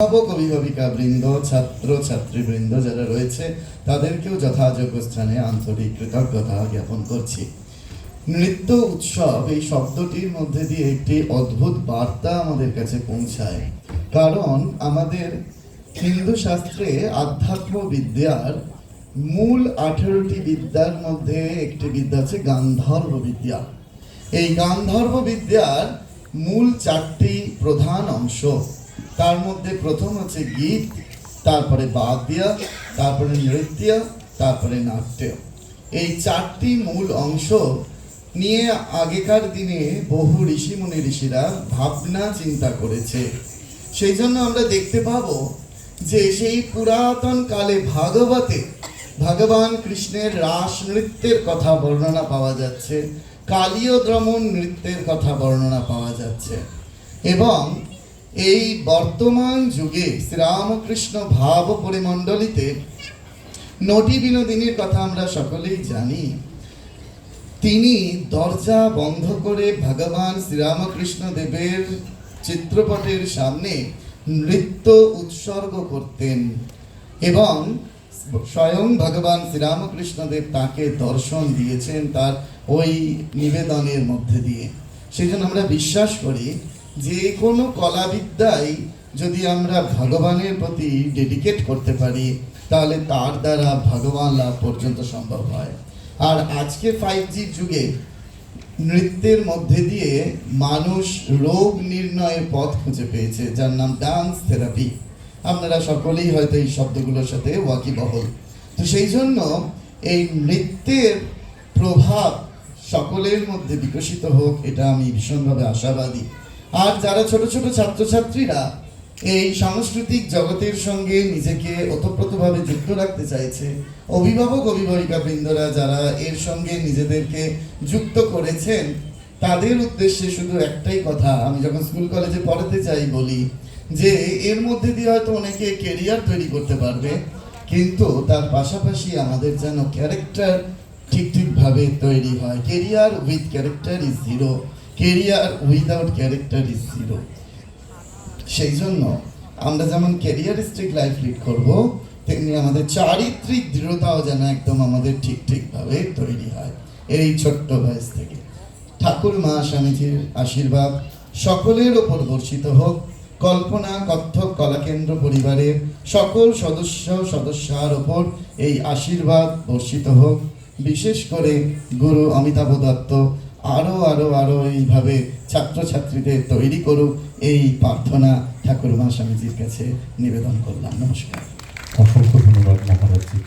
অভিভাবক, অভিভাবিকা বৃন্দ, ছাত্র, ছাত্রীবৃন্দ যারা রয়েছে, তাদেরকেও যথাযোগ্য স্থানে আন্তরিক কৃতজ্ঞতা জ্ঞাপন করছি। নৃত্য উৎসব এই শব্দটির মধ্যে দিয়ে একটি অদ্ভুত বার্তা আমাদের কাছে পৌঁছায়। কারণ আমাদের হিন্দু শাস্ত্রে আধ্যাত্ম বিদ্যার মূল আঠেরোটি বিদ্যার মধ্যে একটি বিদ্যা আছে গান্ধর্ব বিদ্যা। এই গান্ধর্ব বিদ্যার মূল চারটি প্রধান অংশ তার মধ্যে প্রথম হচ্ছে গীত, তারপরে বাদ্য তারপরে নৃত্য, তারপরে নাট্য। এই চারটি মূল অংশ নিয়ে আগেকার দিনে বহু ঋষিমুনি ঋষিরা ভাবনা চিন্তা করেছে। সেই জন্য আমরা দেখতে পাবো যে সেই পুরাতন কালে ভাগবতে ভগবান কৃষ্ণের রাস নৃত্যের কথা বর্ণনা পাওয়া যাচ্ছে, কালীয় দ্রমণ নৃত্যের কথা বর্ণনা পাওয়া যাচ্ছে। এবং এই বর্তমান যুগে শ্রীরামকৃষ্ণ ভাব পরিমণ্ডলিতে নটি বিনোদিনীর কথা আমরা সকলেই জানি। তিনি দরজা বন্ধ করে ভগবান শ্রীরামকৃষ্ণ দেবের চিত্রপটের সামনে নৃত্য উৎসর্গ করতেন এবং স্বয়ং ভগবান শ্রীরামকৃষ্ণদেব তাকে দর্শন দিয়েছেন তার ওই নিবেদনের মধ্যে দিয়ে। সেই জন্য আমরা বিশ্বাস করি যে কোনো কলাবিদ্যাই যদি আমরা ভগবানের প্রতি ডেডিকেট করতে পারি, তাহলে তার দ্বারা ভগবান লাভ পর্যন্ত সম্ভব হয়। আর আজকে ফাইভ জির যুগে নৃত্যের মধ্যে দিয়ে মানুষ রোগ নির্ণয়ের পথ খুঁজে পেয়েছে, যার নাম ডান্স থেরাপি আপনারা সকলেই হয়তো এই শব্দগুলোর সাথে ওয়াকিবহল। তো সেই জন্য এই নৃত্যের প্রভাব সকলের মধ্যে বিকশিত হোক, এটা আমি ভীষণভাবে আশাবাদী। আর যারা ছোট ছোট ছাত্রছাত্রীরা এই সাংস্কৃতিক জগতের সঙ্গে নিজেকে ওতপ্রোতভাবে যুক্ত রাখতে চাইছে, অভিভাবক অভিভাবিকা বৃন্দরা যারা এর সঙ্গে নিজেদেরকে যুক্ত করেছেন, তাদের উদ্দেশ্যে শুধু একটাই কথা, আমি যখন স্কুল কলেজে পড়াতে চাই বলি, যে এর মধ্যে দিয়ে হয়তো অনেকে কেরিয়ার তৈরি করতে পারবে, কিন্তু তার পাশাপাশি আমাদের যেন ক্যারেক্টার ঠিক ঠিকভাবে তৈরি হয়। Career with character is zero career without character is zero সেই জন্য আমরা যেমন ক্যারিয়ারিস্টিক লাইফ লিড করব, তেমনি আমাদের চারিত্রিক দৃঢ়তাও যেন একদম আমাদের ঠিক ঠিকভাবে তৈরি হয়। এই ছোট্ট বয়স থেকে। ঠাকুর মা স্বামীজির আশীর্বাদ সকলের ওপর বর্ষিত হোক। কল্পনা কত্থক কলাকেন্দ্র পরিবারের সকল সদস্য, সদস্যার ওপর এই আশীর্বাদ বর্ষিত হোক। বিশেষ করে গুরু অমিতাভ দত্ত আরও আরও আরও এইভাবে ছাত্রছাত্রীদের তৈরি করুক। এই প্রার্থনা ঠাকুর মহাস্বামীজির কাছে নিবেদন করলাম। নমস্কার। অসংখ্য ধন্যবাদ মহারাজজি।